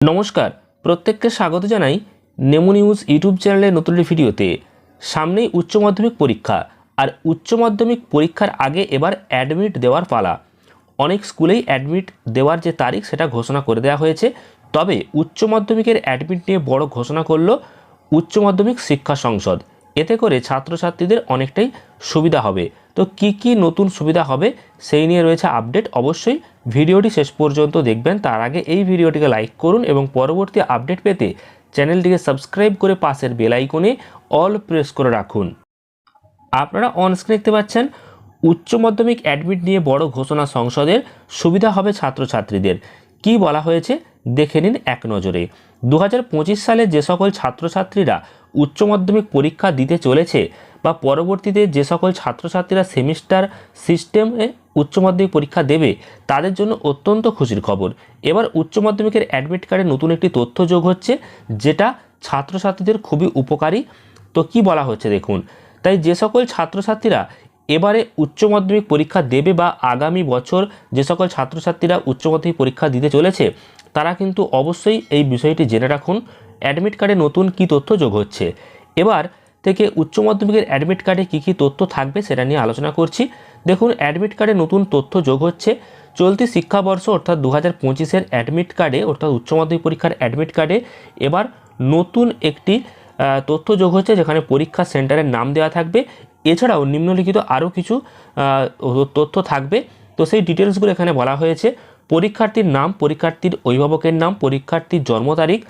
নমস্কার, প্রত্যেককে স্বাগত জানাই নেমো নিউজ ইউটিউব চ্যানেলের নতুন ভিডিওতে। সামনেই উচ্চ মাধ্যমিক পরীক্ষা, আর উচ্চ মাধ্যমিক পরীক্ষার আগে এবার অ্যাডমিট দেওয়ার পালা। অনেক স্কুলেই অ্যাডমিট দেওয়ার যে তারিখ, সেটা ঘোষণা করে দেওয়া হয়েছে। তবে উচ্চ মাধ্যমিকের অ্যাডমিট নিয়ে বড় ঘোষণা করল উচ্চ মাধ্যমিক শিক্ষা সংসদ। এতে করে ছাত্রছাত্রীদের অনেকটাই সুবিধা হবে। তো কি কি নতুন সুবিধা হবে সেই নিয়ে রয়েছে আপডেট। অবশ্যই ভিডিওটি শেষ পর্যন্ত দেখবেন। তার আগে এই ভিডিওটিকে লাইক করুন এবং পরবর্তী আপডেট পেতে চ্যানেলটিকে সাবস্ক্রাইব করে পাশের বেল আইকনে অল প্রেস করে রাখুন। আপনারা অনস্ক্রিন দেখতে পাচ্ছেন, উচ্চ মাধ্যমিক অ্যাডমিট নিয়ে বড় ঘোষণা সংসদের সুবিধা হবে ছাত্রছাত্রীদের। কি বলা হয়েছে দেখে নিন এক নজরে। দু হাজার পঁচিশ সালে যে সকল ছাত্রছাত্রীরা উচ্চ মাধ্যমিক পরীক্ষা দিতে চলেছে বা পরবর্তীতে যে সকল ছাত্রছাত্রীরা সেমিস্টার সিস্টেমে উচ্চ মাধ্যমিক পরীক্ষা দেবে, তাদের জন্য অত্যন্ত খুশির খবর। এবার উচ্চ মাধ্যমিকের অ্যাডমিট কার্ডে নতুন একটি তথ্য যোগ হচ্ছে, যেটা ছাত্রছাত্রীদের খুবই উপকারী। তো কি বলা হচ্ছে দেখুন, তাই যে সকল ছাত্রছাত্রীরা এবারে উচ্চ মাধ্যমিক পরীক্ষা দেবে বা আগামী বছর যে সকল ছাত্রছাত্রীরা উচ্চ মাধ্যমিক পরীক্ষা দিতে চলেছে, তারা কিন্তু অবশ্যই এই বিষয়টি জেনে রাখুন। অ্যাডমিট কার্ডে নতুন কি তথ্য যোগ হচ্ছে। এবার থেকে উচ্চ মাধ্যমিকের অ্যাডমিট কার্ডে কী কী তথ্য থাকবে সেটা নিয়ে আলোচনা করছি। দেখুন অ্যাডমিট কার্ডে নতুন তথ্য যোগ হচ্ছে। চলতি শিক্ষাবর্ষ অর্থাৎ দু হাজার পঁচিশের অ্যাডমিট কার্ডে অর্থাৎ উচ্চ মাধ্যমিক পরীক্ষার অ্যাডমিট কার্ডে এবার নতুন একটি তথ্য যোগ হচ্ছে যেখানে পরীক্ষা সেন্টারের নাম দেওয়া থাকবে। এছাড়াও নিম্নলিখিত আরও কিছু তথ্য থাকবে। তো সেই ডিটেলসগুলো এখানে বলা হয়েছে। পরীক্ষার্থীর নাম, পরীক্ষার্থীর অভিভাবকের নাম, পরীক্ষার্থীর জন্ম তারিখ,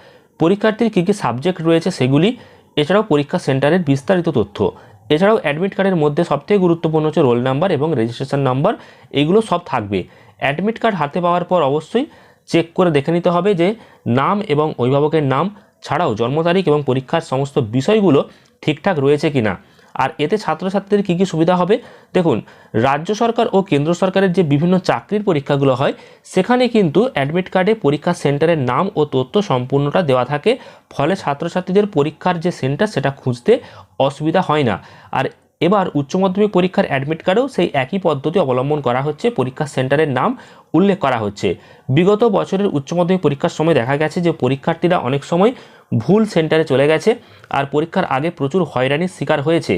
পরীক্ষার্থীর কী কী সাবজেক্ট রয়েছে সেগুলি এছাড়াও পরীক্ষা সেন্টারের বিস্তারিত তথ্য। এছাড়াও অ্যাডমিট কার্ডের মধ্যে সবথেকে গুরুত্বপূর্ণ হচ্ছে রোল নাম্বার এবং রেজিস্ট্রেশন নাম্বার। এগুলো সব থাকবে। অ্যাডমিট কার্ড হাতে পাওয়ার পর অবশ্যই চেক করে দেখে নিতে হবে যে নাম এবং অভিভাবকের নাম ছাড়াও জন্ম তারিখ এবং পরীক্ষার সমস্ত বিষয়গুলো ঠিকঠাক রয়েছে কিনা। আর এতে ছাত্রছাত্রীদের কী কী সুবিধা হবে? দেখুন, রাজ্য সরকার ও কেন্দ্র সরকারের যে বিভিন্ন চাকরির পরীক্ষাগুলো হয়, সেখানে কিন্তু অ্যাডমিট কার্ডে পরীক্ষা সেন্টারের নাম ও তথ্য সম্পূর্ণটা দেওয়া থাকে। ফলে ছাত্রছাত্রীদের পরীক্ষার যে সেন্টার সেটা খুঁজতে অসুবিধা হয় না। আর এবার উচ্চ মাধ্যমিক পরীক্ষার অ্যাডমিট কার্ডেও সেই একই পদ্ধতি অবলম্বন করা হচ্ছে, পরীক্ষা সেন্টারের নাম উল্লেখ করা হচ্ছে। বিগত বছরের উচ্চ মাধ্যমিক পরীক্ষার সময় দেখা গেছে যে পরীক্ষার্থীরা অনেক সময় ভুল সেন্টারে চলে গেছে আর পরীক্ষার আগে প্রচুর হয়রানির শিকার হয়েছে।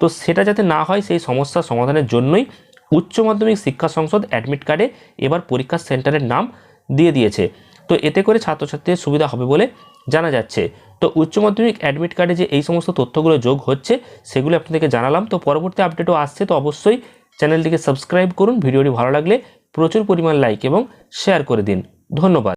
তো সেটা যাতে না হয় সেই সমস্যার সমাধানের জন্যই উচ্চ মাধ্যমিক শিক্ষা সংসদ অ্যাডমিট কার্ডে এবার পরীক্ষার সেন্টারের নাম দিয়ে দিয়েছে। তো এতে করে ছাত্রছাত্রীদের সুবিধা হবে বলে জানা যাচ্ছে। তো উচ্চ মাধ্যমিক অ্যাডমিট কার্ডে যে এই সমস্ত তথ্যগুলো যোগ হচ্ছে, সেগুলো আপনাদেরকে জানালাম। তো পরবর্তী আপডেটও আসছে, তো অবশ্যই চ্যানেলটিকে সাবস্ক্রাইব করুন। ভিডিওটি ভালো লাগলে প্রচুর পরিমাণ লাইক এবং শেয়ার করে দিন। ধন্যবাদ।